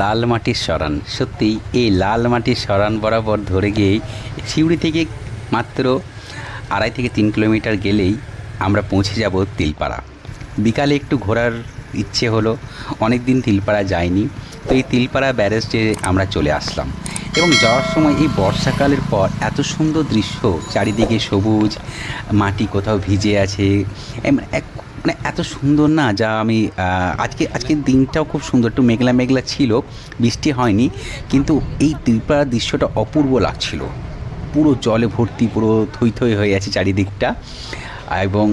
লাল মাটির সরান। সত্যি এই লাল মাটির সরান বরাবর ধরে গিয়েই সিউড়ি থেকে মাত্র আড়াই থেকে তিন কিলোমিটার গেলেই আমরা পৌঁছে যাব তিলপাড়া। বিকালে একটু ঘোরার ইচ্ছে হলো অনেক দিন তিলপাড়া যায়নি তো এই তিলপাড়া ব্যারেজে আমরা চলে আসলাম। এবং যাওয়ার সময় এই বর্ষাকালের পর এত সুন্দর দৃশ্য, চারিদিকে সবুজ, মাটি কোথাও ভিজে আছে এক মানে এত সুন্দর না যা আমি আজকে আজকের দিনটাও খুব সুন্দর। একটু মেঘলা মেঘলা ছিল, বৃষ্টি হয়নি, কিন্তু এই ত্রিপুরার দৃশ্যটা অপূর্ব লাগছিল। পুরো জলে ভর্তি, পুরো থই থই হয়ে আছে চারিদিকটা। এবং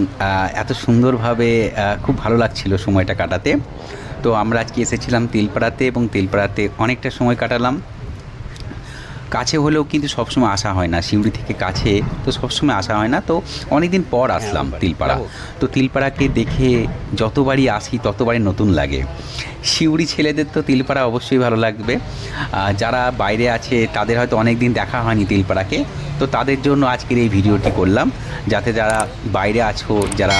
এত সুন্দরভাবে খুব ভালো লাগছিল সময়টা কাটাতে। তো আমরা আজকে এসেছিলাম তিলপাড়াতে এবং তিলপাড়াতে অনেকটা সময় কাটালাম। কাছে হলেও কিন্তু সবসময় আসা হয় না। সিউড়ি থেকে কাছে তো সবসময় আসা হয় না। তো অনেক দিন পর আসলাম তিলপাড়া। তো তিলপাড়াকে দেখে যতবারই আসি ততবারই নতুন লাগে। সিউড়ি ছেলেদের তো তিলপাড়া অবশ্যই ভালো লাগবে। যারা বাইরে আছে তাদের হয়তো অনেক দিন দেখা হয়নি তিলপাড়াকে। তো তাদের জন্য আজকের এই ভিডিওটি করলাম। যাতে যারা বাইরে আছো যারা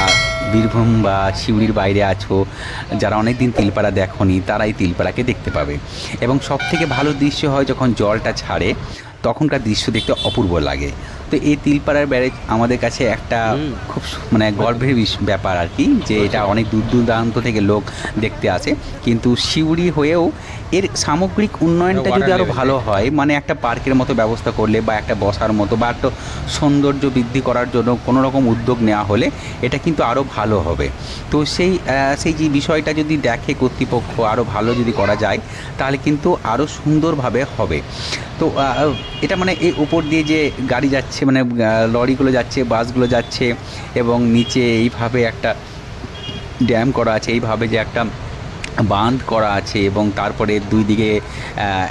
বীরভূম বা সিউড়ির বাইরে আছো যারা অনেক দিন তিলপাড়া দেখনি তারাই তিলপাড়াকে দেখতে পাবে। এবং সব থেকে ভালো দৃশ্য হয় যখন জলটা ছাড়ে তখনকার দৃশ্য দেখতে অপূর্ব লাগে। তো এই তিলপাড়ার ব্যারেজ আমাদের কাছে একটা খুব মানে গর্বের ব্যাপার আর কি যে এটা অনেক দূর দূরান্ত থেকে লোক দেখতে আসে। কিন্তু সিউড়ি হয়েও এর সামগ্রিক উন্নয়নটা যদি আরও ভালো হয় মানে একটা পার্কের মতো ব্যবস্থা করলে বা একটা বসার মতো বা একটা সৌন্দর্য বৃদ্ধি করার জন্য কোনো রকম উদ্যোগ নেওয়া হলে এটা কিন্তু আরও ভালো হবে। তো সেই সেই যে বিষয়টা যদি দেখে কর্তৃপক্ষ আরও ভালো যদি করা যায় তাহলে কিন্তু আরও সুন্দরভাবে হবে। তো এটা মানে এই উপর দিয়ে যে গাড়ি যাচ্ছে মানে লরিগুলো যাচ্ছে, বাসগুলো যাচ্ছে এবং নিচে এইভাবে একটা ড্যাম করা আছে, এইভাবে যে একটা বাঁধ করা আছে এবং তারপরে দুই দিকে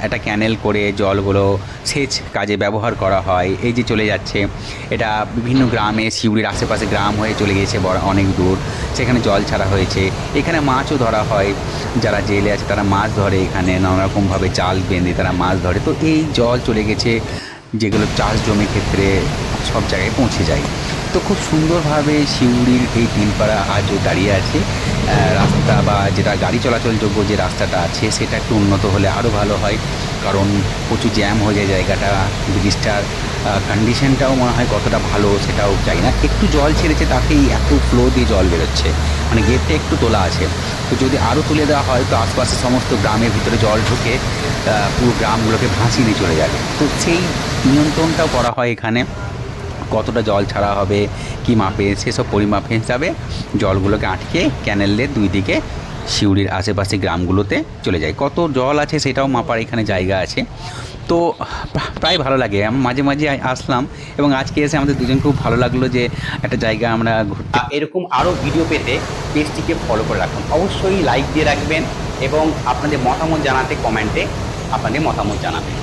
একটা ক্যানেল করে জলগুলো সেচ কাজে ব্যবহার করা হয়। এই যে চলে যাচ্ছে, এটা বিভিন্ন গ্রামে শিউড়ির আশেপাশে গ্রাম হয়ে চলে গিয়েছে, বড় অনেক দূর। সেখানে জল ছাড়া হয়েছে। এখানে মাছও ধরা হয়। যারা জেলে আছে তারা মাছ ধরে এখানে, নানা রকমভাবে জাল বেঁধে তারা মাছ ধরে। তো এই জল চলে গেছে, যেগুলো চাষ জমি ক্ষেত্রে সব জায়গায় পৌঁছে যায়। তো খুব সুন্দরভাবে সিউড়ির এই তিলপাড়া আজও দাঁড়িয়ে আছে। রাস্তা বা যেটা গাড়ি চলাচলযোগ্য যে রাস্তাটা আছে, সেটা একটু উন্নত হলে আরও ভালো হয়। কারণ প্রচুর জ্যাম হয়ে যায় জায়গাটা। ব্রিজটার কন্ডিশনটাও মনে হয় কতটা ভালো সেটাও চাই না। একটু জল ছেড়েছে তাতেই এত ফ্লো দিয়ে জল বেরোচ্ছে। মানে গেটটা একটু তোলা আছে। তো যদি আরও তুলে দেওয়া হয় তো আশপাশের সমস্ত গ্রামের ভিতরে জল ঢুকে পুরো গ্রামগুলোকে ভাসিয়ে দিয়ে চলে যাবে। তো সেই নিয়ন্ত্রণটাও করা হয় এখানে। কতটা জল ছাড়া হবে, কি মাপে সেসব পরিমাপ হিসাবে জলগুলোকে আটকে ক্যানেলের দুই দিকে সিউড়ির আশেপাশে গ্রামগুলোতে চলে যায়। কত জল আছে সেটাও মাপার এখানে জায়গা আছে। তো প্রায় ভালো লাগে। আমি মাঝে মাঝে আসলাম এবং আজকে এসে আমাদের দুজন খুব ভালো লাগল যে একটা জায়গা আমরা ঘুরতে এরকম আরও ভিডিও পেতে পেজটিকে ফলো করে রাখুন। অবশ্যই লাইক দিয়ে রাখবেন এবং আপনাদের মতামত জানাতে কমেন্টে আপনাদের মতামত জানাবেন।